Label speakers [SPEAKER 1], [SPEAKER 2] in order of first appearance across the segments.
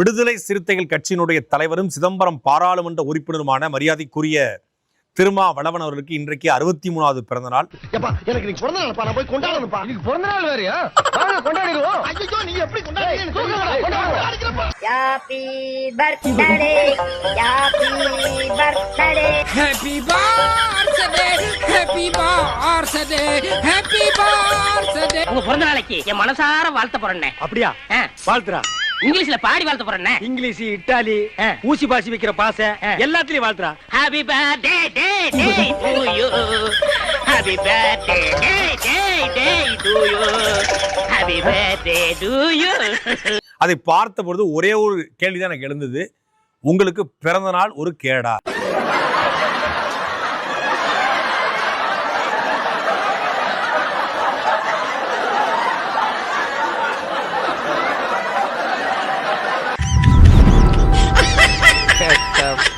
[SPEAKER 1] விடுதலை சிறுத்தைகள் கட்சியினுடைய தலைவரும் சிதம்பரம் பாராளுமன்ற உறுப்பினருமான மரியாதைக்குரிய திருமாவளவன் அவர்களுக்கு இன்றைக்கு அறுபத்தி மூணாவது பிறந்த நாள்.
[SPEAKER 2] எனக்கு பிறந்த நான் போய் கொண்டாடணும்ப்பா.
[SPEAKER 3] பிறந்த வேறயா? கொண்டாடிடுவோம்.
[SPEAKER 2] ஐயோ எப்படி.
[SPEAKER 4] உங்க பிறந்த நாளைக்கு என் மனசார வாழ்த்த போறேன்
[SPEAKER 3] அப்படியா? வாழ்த்துறா
[SPEAKER 4] இங்கிலீஷ்ல பாடி வாழ்த்த போறேன்
[SPEAKER 3] இங்கிலீஷ் இட்டாலி. ஊசி பாசி வைக்கிற பாச. எல்லாத்துலயும் வாழ்த்துறா.
[SPEAKER 4] Happy birthday day day to you happy birthday day day day to you happy birthday to you
[SPEAKER 1] அதை பார்த்த பொழுது ஒரே ஒரு கேள்விதான் எனக்கு எழுந்தது. உங்களுக்கு பிறந்த நாள் ஒரு கேடா.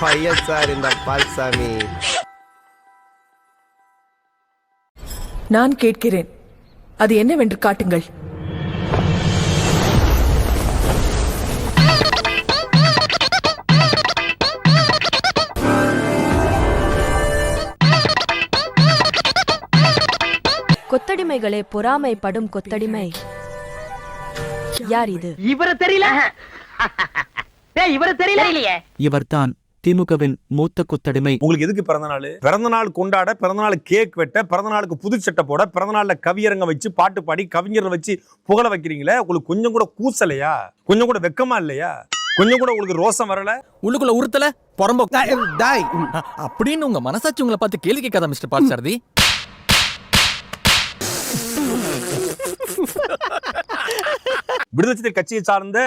[SPEAKER 5] பையன் சார் இந்த பால்சாமி.
[SPEAKER 6] நான் கேட்கிறேன். அது என்னவென்று காட்டுங்கள்.
[SPEAKER 7] கொத்தடிமைகளே பொறாமைப்படும் கொத்தடிமை. யார் இது?
[SPEAKER 4] இவரை தெரியல? இவரை தெரியல? இல்லையே
[SPEAKER 8] இவர்தான் திமுகவின் மூத்த கொத்தடிமை.
[SPEAKER 1] உங்களுக்கு எதுக்கு பிறந்த நாள்? பிறந்த நாள் கொண்டாட பிறந்த நாள் கேக் வெட்ட பிறந்த நாளுக்கு புது சட்டை போட பிறந்த நாள்ல கவியரங்க வச்சு பாட்டு பாடி கவிஞரை வச்சு புகழ வைக்கிறீங்களே? உங்களுக்கு கொஞ்சம் கூட கூசலையா? கொஞ்சம் கூட வெக்கமா இல்லையா? கொஞ்சம் கூட உங்களுக்கு ரோசம் வரல?
[SPEAKER 9] உள்ளுக்குள்ள உறுத்தல புறம்போ. டாய். அப்படின்னு உங்க மனசாட்சி உங்களை பார்த்து கேள்வி கேட்காத மிஸ்டர் பாட்சாரதி.
[SPEAKER 1] விடுதலை கட்சியை சார்ந்த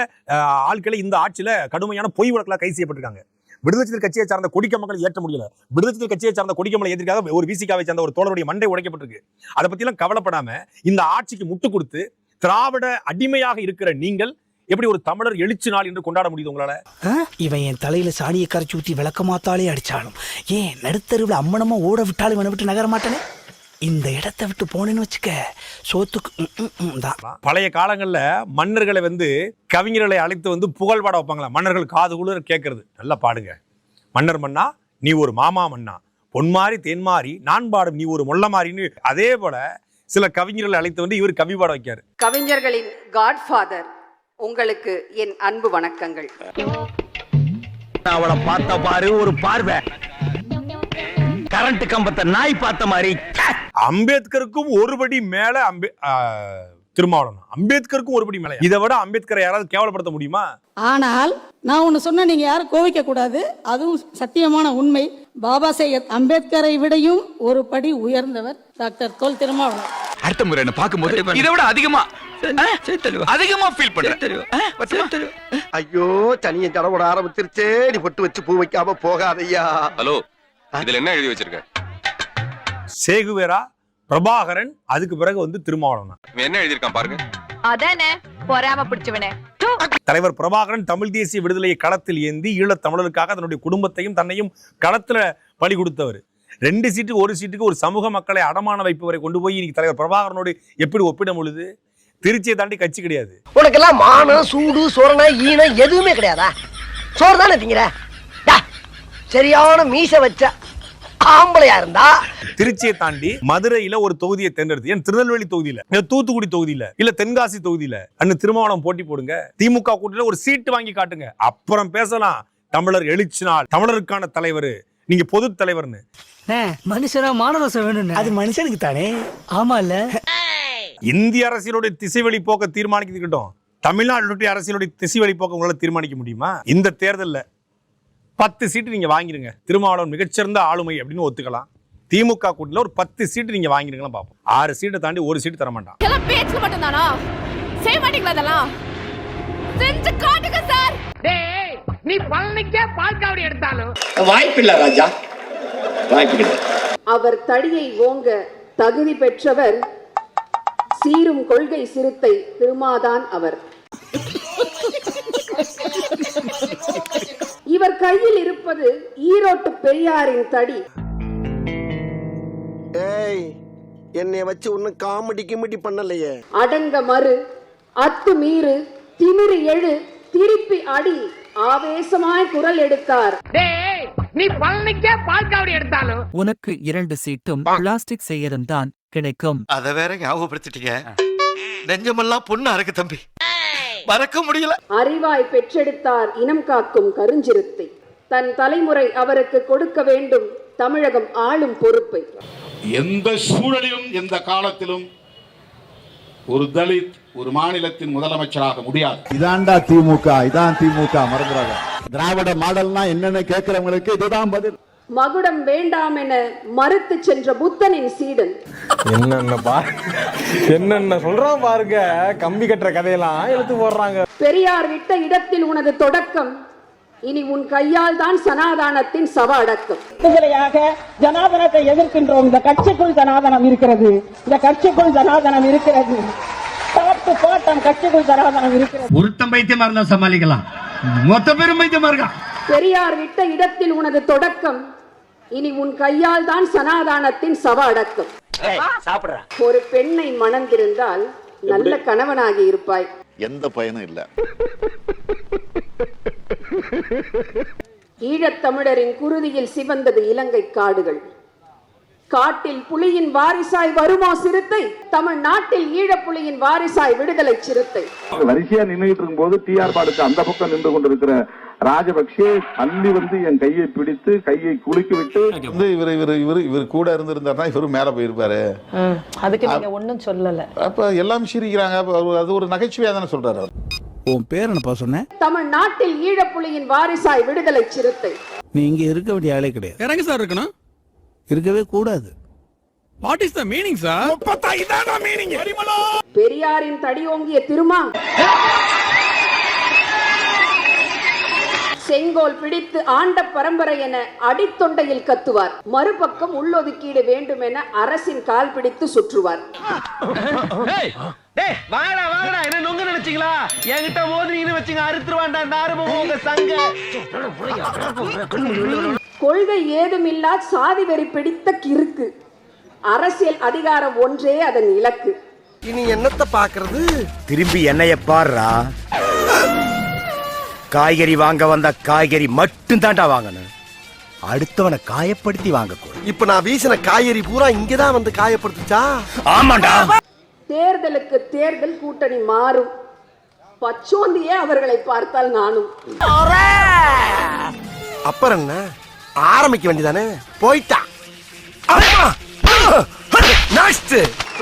[SPEAKER 1] ஆட்களை இந்த ஆட்சியில கடுமையான பொய் வழக்கில் கைது செய்யப்பட்டிருக்காங்க. விடுதலை சிறுத்தை கட்சியை சார்ந்த கொடிக்க மக்கள் ஏற்ற முடியல. விடுதலை சிறுத்தை கட்சியை சார்ந்த கொடிக்கமலை ஏற்றிருக்காத ஒரு விசிகாவை சார்ந்த ஒரு தோழருடைய மண்டை உடைக்கப்பட்டிருக்கு. அதை பத்திலாம் கவலைப்படாம இந்த ஆட்சிக்கு முட்டு கொடுத்து திராவிட அடிமையாக இருக்கிற நீங்கள் எப்படி ஒரு தமிழர் எழுச்சி நாள் என்று கொண்டாட முடியுது உங்களால?
[SPEAKER 10] இவன் என் தலையில சாணியை கரைச்சி ஊத்தி விளக்கமாத்தாலே அடிச்சாலும். ஏன் நடுத்தருவில் அம்மனமா ஓட விட்டாலும் விட்டு நகர மாட்டேனே இந்த இடத்த விட்டு போனேன்னு வச்சுக்க சோத்துக்கு தான்.
[SPEAKER 1] பழைய காலங்கள்ல மன்னர்களை வந்து கவிஞர்களை அழைத்து வந்து புகழ் பாட வைப்பாங்களா மன்னர்கள் காது குளிர கேட்கறது. நல்லா பாடுங்க. மன்னர் மன்னா நீ ஒரு மாமா மன்னா. பொன்மாரி தேன்மாரி நான் பாடும் நீ ஒரு மொல்ல மாறின்னு அதே போல சில கவிஞர்களை அழைத்து வந்து இவர் கவி பாட வைக்காரு.
[SPEAKER 11] கவிஞர்களின் காட்ஃபாதர் உங்களுக்கு என் அன்பு வணக்கங்கள்.
[SPEAKER 3] அவளை பார்த்த பாரு ஒரு பார்வை. கரண்ட் கம்பத்தை நாய் பார்த்த மாதிரி
[SPEAKER 1] அம்பேத்கருக்கும் ஒருபடி மேல அம்பே திருமாவளவன். அம்பேத்கருக்கும் ஒருபடி மேல. இதை விட அம்பேத்கரை யாராவது கேவலப்படுத்த முடியுமா?
[SPEAKER 11] ஆனால் நான் ஒன்று சொன்ன நீங்க யாரும் கோவிக்க கூடாது. அதுவும் சத்தியமான உண்மை. பாபா சாஹேப் அம்பேத்கரை விடையும் ஒரு படி உயர்ந்தவர் டாக்டர் தொல் திருமாவளவன்.
[SPEAKER 9] அடுத்த முறை என்ன பார்க்கும்போது இதை விட அதிகமா அதிகமா ஃபீல் பண்றேன்
[SPEAKER 2] ஐயோ சனியை தடவோட ஆரம்பிச்சிருச்சே. நீ பொட்டு வச்சு பூ வைக்காம போகாதையா
[SPEAKER 9] ஹலோ இதுல என்ன எழுதி வச்சிருக்க?
[SPEAKER 1] சேகுவேரா பிரபாகரன் அதுக்கு பிறகு வந்து திருமாவளவன்.
[SPEAKER 9] என்ன எழுதிருக்கான் பாருங்க.
[SPEAKER 12] அதானே? பொறாம பிடிச்சவனே.
[SPEAKER 1] தலைவர் பிரபாகரன் தமிழ் தேசிய விடுதலையை களத்தில் ஏந்தி ஈழத் தமிழருக்காக தன்னுடைய குடும்பத்தையும் தன்னையும் களத்துல பலி கொடுத்தவர். ரெண்டு சீட்டுக்கு ஒரு சீட்டுக்கு ஒரு சமூக மக்களை அடமான வைப்பவரை கொண்டு போய் இன்னைக்கு தலைவர் பிரபாகரனோடு எப்படி ஒப்பிட பொழுது திருச்சியை தாண்டி கட்சி கிடையாது.
[SPEAKER 2] உனக்கெல்லாம் மானம் சூடு சொரணை ஈனம் எதுவுமே கிடையாதா? சோறு தானே திங்கிற? டா, சரியான மீச வச்ச ஆம்பளையா இருந்தா?
[SPEAKER 1] திருச்சியை தாண்டி மதுரையில ஒரு தொகுதியை தேர்ந்தெடுத்து ஏன் திருநெல்வேலி தொகுதியில இல்ல தூத்துக்குடி தொகுதியில இல்ல தென்காசி தொகுதியில அண்ணன் திருமாவளம் போட்டி போடுங்க. திமுக கூட்டணியில ஒரு சீட்டு வாங்கி காட்டுங்க. அப்புறம் பேசலாம். தமிழர் எழுச்சி நாள் தமிழருக்கான தலைவர் நீங்க பொது தலைவர்னு.
[SPEAKER 10] மனுஷனா மானரசம் வேணும் அது மனுஷனுக்கு தானே? ஆமா இல்ல
[SPEAKER 1] இந்திய அரசியலுடைய திசைவழி போக்க தீர்மானிக்கிட்டோம் தமிழ்நாட்டுடைய அரசியலுடைய திசைவழி போக்க உங்களால தீர்மானிக்க முடியுமா? இந்த தேர்தல்ல. பத்து சீட்டு நீங்க வாங்கிருங்க. திருமாவளவன் மிகச்சிறந்த ஆளுமை அப்படின்னு ஒத்துக்கலாம். திமுக கூட்டணியில ஒரு பத்து சீட்டு நீங்க வாங்கிருங்களா பார்ப்போம். ஆறு சீட்டை தாண்டி ஒரு சீட்டு தர மாட்டான்.
[SPEAKER 12] எல்லாம் பேச்சு மட்டும் தானா செய்ய மாட்டீங்களா அதெல்லாம் செஞ்சு காட்டுங்க சார்
[SPEAKER 4] நீ பழனிக்கே பால் காவடி எடுத்தாலும்.
[SPEAKER 2] வாய்ப்பில்ல ராஜா. வாய்ப்பு
[SPEAKER 11] அவர் தடியை ஓங்க தகுதி பெற்றவர் சீரும் கொள்கை சிறுத்தை திருமாதான் அவர். இவர் கையில் இருப்பது ஈரோட்டு பெரியாரின் தடி.
[SPEAKER 2] ஏய் என்னைய வச்சு ஒன்னும் காமெடி கிமெடி பண்ணலையே.
[SPEAKER 11] அடங்க மறு. அத்து மீறு திமிரு எழு திருப்பி அடி ஆவேசமாய் குரல் எடுத்தார்.
[SPEAKER 4] டேய் நீ பழனிக்கே பால் காவடி எடுத்தாலும்.
[SPEAKER 8] உனக்கு இரண்டு சீட்டும் பிளாஸ்டிக் செய்யறந்தான் கிடைக்கும்.
[SPEAKER 3] அத வேற ஞாபகப்படுத்திட்டீங்க. நெஞ்சமெல்லாம் பொண்ணா இருக்கு தம்பி. மறக்க முடியல.
[SPEAKER 11] அறிவாய் பெற்றெடுத்தார் இனம் காக்கும் கருஞ்சிறுத்தை. தன் தலைமுறை அவருக்கு கொடுக்க வேண்டும் தமிழகம் ஆளும் பொறுப்பை.
[SPEAKER 9] எந்த சூழலிலும் எந்த காலத்திலும் ஒரு தலித் ஒரு மாநிலத்தின் முதலமைச்சராக முடியாது.
[SPEAKER 5] இதான்டா திமுக இதான் திமுக மறந்துடாத. திராவிட மாடல்னா என்னன்னு கேட்கிறவங்களுக்கு இதுதான் பதில்.
[SPEAKER 11] மகுடம் வேண்டாம் என மறுத்து சென்ற புத்தனின் சீடன்.
[SPEAKER 1] என்னென்ன பா என்னென்ன சொல்றான் பாருங்க கம்பி கட்டுற கதையெல்லாம் எடுத்து போடுறாங்க.
[SPEAKER 11] பெரியார் விட்ட இடத்தில் உனது தொடக்கம் இனி உன் கையால் தான் சனாதானத்தின் சவ அடக்கம்
[SPEAKER 2] விடுதலையாக ஜனாதனத்தை எதிர்க்கின்றோம். இந்த கட்சிக்குள் ஜனாதனம் இருக்கிறது. இந்த கட்சிக்குள் ஜனாதனம் இருக்கிறது. பாட்டு பாட்டம் கட்சிக்குள் ஜனாதனம் இருக்கிறது.
[SPEAKER 3] ஒருத்தம் பைத்தியமா இருந்தா சமாளிக்கலாம். மொத்த பேரும் பைத்தியமா
[SPEAKER 11] பெரியார் விட்ட இடத்தில் உனது தொடக்கம் இனி உன் கையால் தான் சனாதானத்தின் சவ அடக்கம்.
[SPEAKER 3] சாப்பிடுறா.
[SPEAKER 11] ஒரு பெண்ணை மணந்திருந்தால் நல்ல கணவனாகி இருப்பாய்.
[SPEAKER 5] எந்த பயனும் இல்ல.
[SPEAKER 11] ஈழத்தமிழரின் குருதியில் சிவந்தது இலங்கை காடுகள். காட்டில் புலியின் வாரிசாய் வருமா சிறுத்தை? தமிழ்நாட்டில் ஈழப்புலியின் வாரிசாய் விடுதலை சிறுத்தை.
[SPEAKER 9] வரிசையா நின்றுட்டு இருக்கும்போது டிஆர் பாடுக்கு அந்த பக்கம் நின்று கொண்டிருக்கிற ராஜபக்சே அள்ளி வந்து என் கையை பிடித்து கையை குலுக்கி விட்டு
[SPEAKER 5] வந்து இவர் இவர் இவர் இவர் கூட இருந்திருந்தாருன்னா இவரும் மேல போயிருப்பாரு.
[SPEAKER 2] அதுக்கு நீங்க ஒண்ணும் சொல்லல.
[SPEAKER 5] அப்ப எல்லாம் சிரிக்கிறாங்க. அது ஒரு நகைச்சுவையா தானே சொல்றாரு அவர்.
[SPEAKER 10] உன் பேர் என்னப்பா சொன்ன?
[SPEAKER 11] தமிழ்நாட்டில் ஈழப்புலியின் வாரிசாய் விடுதலை சிறுத்தை.
[SPEAKER 10] நீ இங்க இருக்க வேண்டிய ஆளே கிடையாது.
[SPEAKER 9] இறங்க சார் இருக்கணும்.
[SPEAKER 10] இருக்கவே கூடாது
[SPEAKER 9] what is the meaning sir
[SPEAKER 11] பெரியாரின் தடியோங்கிய திருமா செங்கோல் பிடித்து ஆண்ட பரம்பரை என அடித்தொண்டையில் கத்துவார் மறுபக்கம் உள்ளொதுக்கீடு வேண்டும் என அரசின் கால் பிடித்து சுற்றுவார்
[SPEAKER 3] என்ன நொங்க நினைச்சீங்களா என்கிட்ட வச்சுங்க அறுத்துருவான்டா இந்த ஆரம்பம் உங்க சங்க
[SPEAKER 11] கொள்கை ஏதுமில்லா சாதி வெறி பிடித்த கிறுக்கு. அரசியல் அதிகாரம் ஒன்றே அதன் இலக்கு.
[SPEAKER 2] இனி என்னத்தை பாக்குறது?
[SPEAKER 3] திரும்பி என்னைய பாருடா காய்கறி வாங்க வந்த காய்கறி மட்டும் தான்டா வாங்கணும். அடுத்தவனை காயப்படுத்தி வாங்கக்கூடாது.
[SPEAKER 2] இப்ப நான் வீசின காய்கறி பூரா இங்கதான் வந்து காயப்படுத்துச்சா?
[SPEAKER 3] ஆமாண்டா.
[SPEAKER 11] தேர்தலுக்கு தேர்தல் கூட்டணி மாறும். பச்சோந்தியே அவர்களை பார்த்தால் நானும்.
[SPEAKER 2] அப்புறம் என்ன? ஆரம்பிக்க வேண்டியதானே? போயிட்டா.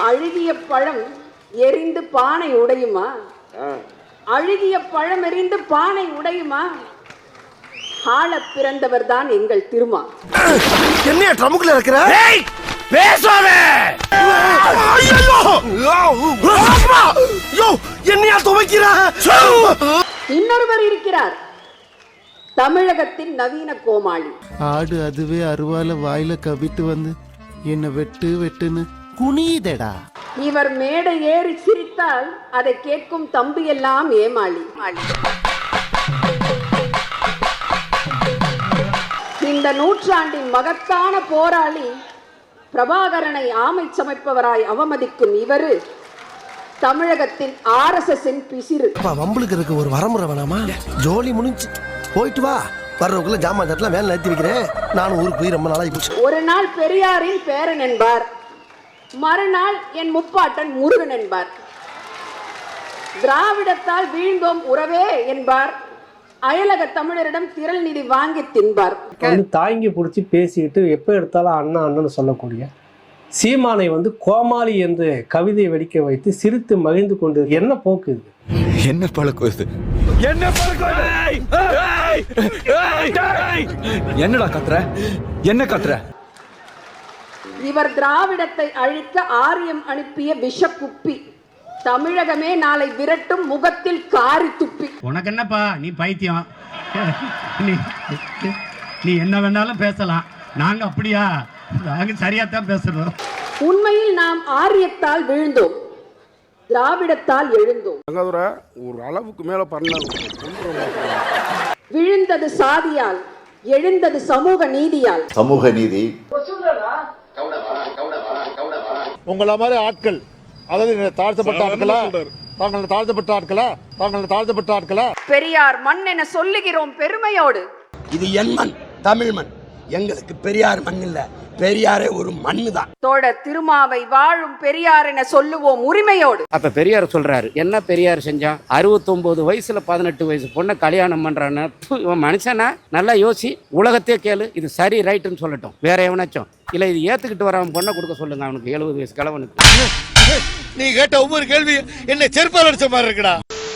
[SPEAKER 11] அழுகிய பழம் எரிந்து பானை உடையுமா? அழுகிய பழம் எரிந்து பானை உடையுமா? ஆள பிறந்தவர் தான் எங்கள் திருமா.
[SPEAKER 2] என்னைய ட்ரமுக்குள்ள இருக்கிற? என்னையா துவைக்கிற?
[SPEAKER 11] இன்னொருவர் இருக்கிறார். தமிழகத்தின் நவீன கோமாளி.
[SPEAKER 5] ஆடு அதுவே அருவால வாயில கவிட்டு வந்து என்ன வெட்டு வெட்டுன்னு குனியுதடா.
[SPEAKER 11] இவர் மேடை ஏறி சிரித்தால் அதை கேட்கும் தம்பி எல்லாம் ஏமாளி. இந்த நூற்றாண்டின் மகத்தான போராளி பிரபாகரனை ஆமை சமைப்பவராய் அவமதிக்கும் இவரு தமிழகத்தின் ஆர்எஸ்எஸ்ஸின் பிசிறு.
[SPEAKER 2] வம்பளுக்கு இருக்க ஒரு வரமுறை வேணாமா? ஜோலி முடிஞ்சு. போயிட்டு வா. வர்றவக்குள்ள ஜாமான் தட்டலாம் வேலை நிறுத்தி வைக்கிறேன். நானும் ஊருக்கு போய் ரொம்ப நாளாகி போச்சு.
[SPEAKER 11] ஒரு நாள் பெரியாரின் பேரன் என்பார். மறுநாள் என் முப்பாட்டன் முருகன் என்பார். திராவிடத்தால் வீழ்ந்தோம் உறவே என்பார். அயலக தமிழரிடம் திரள் நிதி வாங்கி தின்பார்.
[SPEAKER 2] வந்து தாங்கி பிடிச்சி பேசிக்கிட்டு எப்போ எடுத்தாலும் அண்ணா அண்ணன் சொல்லக்கூடிய. சீமானை வந்து கோமாளி என்று கவிதை வெடிக்க வைத்து சிரித்து மகிழ்ந்து கொண்டு என்ன போக்கு இது?
[SPEAKER 5] என்ன பழக்கம் இது?
[SPEAKER 9] என்னடா கத்துற? என்ன கத்துற?
[SPEAKER 11] இவர் திராவிடத்தை அழிக்க ஆரியம் அனுப்பிய விஷக்குப்பி தமிழகமே நாளை விரட்டும் முகத்தில் காரி துப்பி.
[SPEAKER 3] உனக்கு என்னப்பா நீ பைத்தியம். நீ நீ என்ன வேணாலும் பேசலாம். நாங்க அப்படியா? நாங்க சரியா தான் பேசுறோம்.
[SPEAKER 11] உண்மையில் நாம் ஆரியத்தால் விழுந்தோம். திராவிடத்தால் எழுந்தோம்.
[SPEAKER 9] ஒரு அளவுக்கு மேல பண்ண
[SPEAKER 11] விழுந்தது சாதியால் எழுந்தது சமூக நீதியால்.
[SPEAKER 5] சமூக நீதி. உங்கள மாதிரி ஆட்கள் அதாவது தாழ்த்தப்பட்ட ஆட்களா?
[SPEAKER 3] தாங்கள் தாழ்த்தப்பட்ட ஆட்களா? தாங்கள் தாழ்த்தப்பட்ட ஆட்களா?
[SPEAKER 11] பெரியார் மண் என சொல்லுகிறோம் பெருமையோடு.
[SPEAKER 2] இது என் மண் தமிழ் மண். எங்களுக்கு பெரியார் மண் இல்ல. பெரியாரே ஒரு மண்ணு தான்
[SPEAKER 11] தோட திருமாவை வாழும் பெரியார் என சொல்லுவோம் உரிமையோடு.
[SPEAKER 3] அப்ப பெரியார் சொல்றாரு என்ன பெரியார் செஞ்சான் அறுபத்தொன்பது வயசுல பதினெட்டு வயசு பொண்ணை கல்யாணம் பண்றான்னு. ப்பு, இவன் மனுஷனா? நல்லா யோசி உலகத்தையே கேளு இது சரி ரைட்டுன்னு சொல்லட்டும். வேற எவனாச்சும். இல்ல இது ஏத்துக்கிட்டு வரவன் பொண்ணை கொடுக்க சொல்லுங்க அவனுக்கு எழுபது வயசு கிழவனுக்கு.
[SPEAKER 2] நீ கேட்ட ஒவ்வொரு கேள்வி என்ன செருப்பால் அடிச்ச மாதிரி இருக்குடா.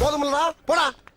[SPEAKER 2] போதுமில்லடா போடா.